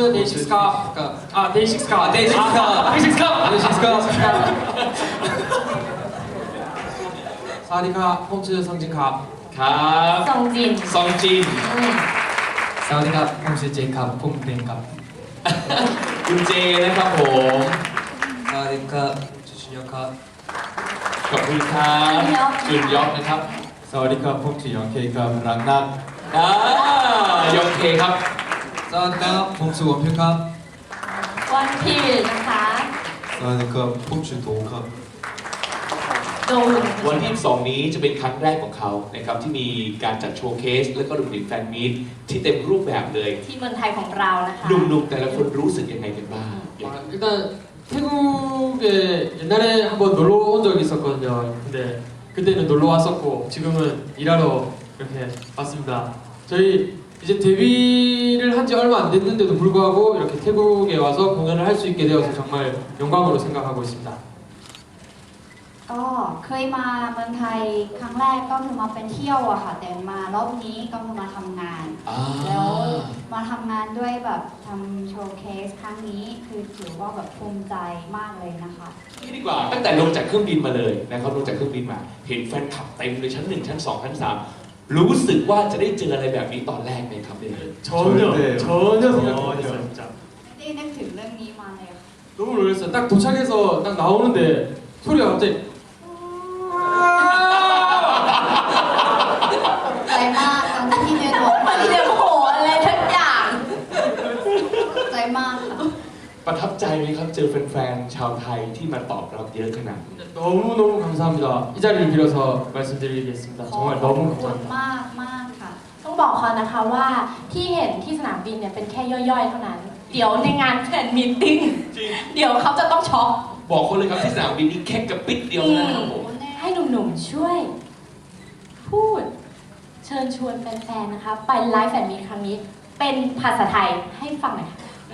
ชื่อ Day69 กับอ่า Day69 Day69 Day69 Day69 สวัสดีครับผมชื่อซงจินครับครับซงจินซงจินสวัสดีครับผมชื่อเจครับผมเต็งครับคุณเจนะครับผมสวัสดีครับจุนยอกครับขอบคุณครับจุนยอกนะครับสวัสดีครับผมชื่อยองเคครับรักนักยองเคครับ 사와디카 홈스 원필캅 วันพีนะคะ 사와디카 홈츠 도우카. โดน วันที่2นี้จะเป็นครั้งแรกของเขานะครับที่มีการจัดโชว์เคส แล้วก็รวมถึงแฟนมีตที่เต็มรูปแบบเลย ที่เมืองไทยของเรานะคะ หนุ่มๆแต่ละคนรู้สึกยังไงกันบ้าง 아, 일단 태국에 옛날에 한번 놀러 온 적이 있었거든요. 근데 그때는 놀러 왔었고 지금은 일하러 이렇게 왔습니다. 저희 이제 데뷔를 한 지 얼마 안 됐는데도 불구하고 이렇게 태국에 와서 공연을 할 수 있게 되어서 정말 영광으로 생각하고 있습니다. ก็เคยมาเมืองไทยครั้งแรกก็คือมาเป็นเที่ยวอะค่ะ แต่มารอบนี้ก็คือมาทำงาน อ่า แล้วมาทำงานด้วยแบบทำโชว์เคสครั้งนี้คือถือว่าแบบภูมิใจมากเลยนะคะ นี่ดีกว่าตั้งแต่ลงจากเครื่องบินมาเลยนะครับลงจากเครื่องบินมา เห็นแฟนคลับเต็มเลยชั้นหนึ่งชั้นสองชั้นสาม รู้สึกว่าจะได้เจออะไรแบบนี้ตอนแรกไหมครับเนี่ย 전혀 절대요. 전혀 생각 못했어요 진짜. ไม่ได้นึกถึงเรื่องนี้มาเลยค่ะ 너무 놀랐어요. 딱 도착해서 딱 나오는데 소리가 갑자기 ตกใจมาก ประทับใจไหมครับเจอแฟนๆชาวไทยที่มาตอบรับเยอะขนาดนี้ 너무 너무 감사합니다. 이 자리를 빌어서 말씀드리겠습니다. ขอ 정말 ขอบ 너무 คุณ 감사합니다. มากมากค่ะ ต้องบอกเขานะคะว่าที่เห็นที่สนามบินเนี่ยเป็นแค่ย่อยๆ เท่านั้น เดี๋ยวในงานแฟนมีตติ้ง จริง เดี๋ยวเขาจะต้องช็อก บอกเขาเลยครับที่สนามบินนี่แค่กระปิดเดียวเท่านะครับผม ให้หนุ่มๆช่วย พูด เชิญชวนแฟนๆ นะคะ ไปไลฟ์แฟนมีตครั้งนี้ เป็นภาษาไทยให้ฟังหน่อยค่ะ 마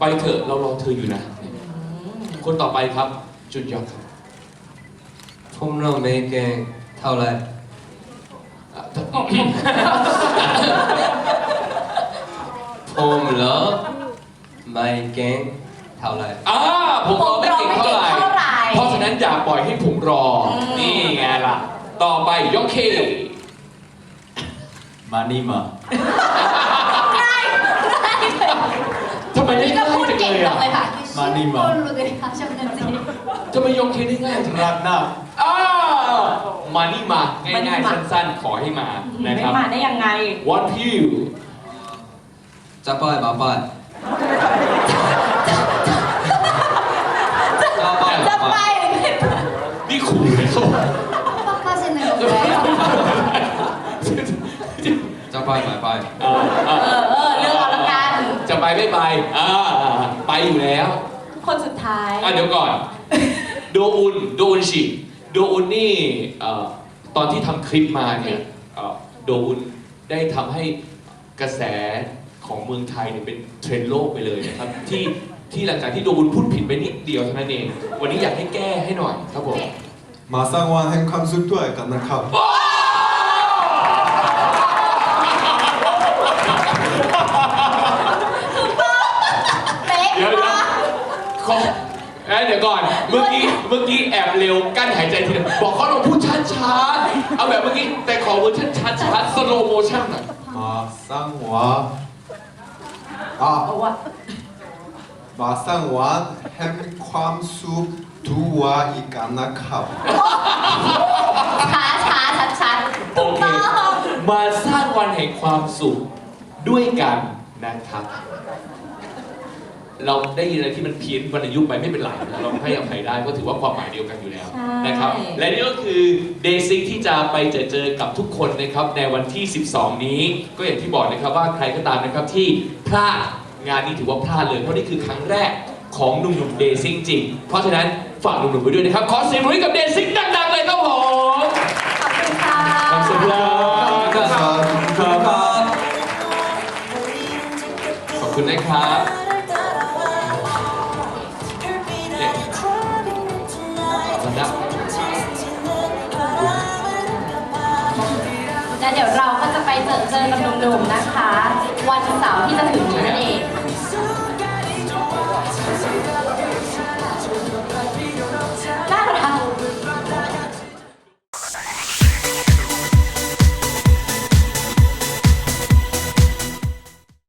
ไปเถอะเรารอเธออยู่นะ คนต่อไปครับ จุดยอดผมรอแม่เกงเท่าไหร่ ผมเหรอไม่เก่งเท่าไหร่อ่าผมรอไม่เก่งเท่าไหร่ เพราะฉะนั้นอย่าปล่อยให้ผมรอ นี่ไงล่ะ ต่อไปยกเค มานี่มา งเลยค่ะ 쉬운 걸로 네, 하셨는지 ทำไมยกเคได้ง่ายจังเลย 락낙 อ้ามานี่มา ง่ายๆ สั้นๆ ขอให้มานะ ไม่ ครับ มาได้ยังไง What view 짜빠이 마빠이 짜빠이 จะไป 마빠이 นี่ขู่เลยเขา 빡빡하시는 건가요? 짜빠이 마빠이 เออเอ เอ อ อเออเรื่องเอาละกัน จะไปไม่ไปอ่าไป อยู่แล้วคนสุดท้าย อะเดี๋ยวก่อน โดอุนโดอุนชิโดอุนนี่ตอนที่ทำคลิปมาเนี่ยโดอุนได้ทำให้กระแสของเมืองไทยเนี่ยเป็นเทรนโลกไปเลยนะครับ ที่ที่หลังจากที่โดอุนพูดผิดไปนิดเดียวเท่านั้นเอง วันนี้อยากให้แก้ให้หน่อยครับผม มาสร้างว่าแห่งความสุขด้วยกันนะครับ ก่อน เมื่อกี้เมื่อกี้แอบเร็วกั้นหายใจทีเดีบอกเขาลองพูดช้าๆเอาแบบเมื่อกี้แต่ขอเวอร์ชันช้าๆสโลโมชั่นหน่อยมาสั่งหัวอะอาวะมาสั่งหันแห่งความสุขดูว่าอีกันนะครับช้าช้าชัดชัดโอเคมาสร้างวันแห่งความสุขด้วยกันนะครับ เราได้ยินอะไรที่มันเพี้ยนวรรณยุกต์ไปไม่เป็นไรเราให้อภัยได้ก็ถือว่าความหมายเดียวกันอยู่แล้วนะครับ และนี่ก็คือเดซิกที่จะไปเจอเจอกับทุกคนนะครับในวันที่ 12 นี้ ก็อย่างที่บอกนะครับว่าใครก็ตามนะครับที่พลาดงานนี้ถือว่าพลาดเลยเพราะนี่คือครั้งแรกของหนุ่มๆเดซิกจริง เพราะฉะนั้นฝากหนุ่มๆไปด้วยนะครับ ขอเสียงรุ่ยกับเดซิกดังๆเลยครับผมขอบคุณค่ะขอบคุณครับขอบคุณนะครับ อกับหนุ่มๆนะคะ วันเสาร์ที่จะถึงนี้นั่นเอง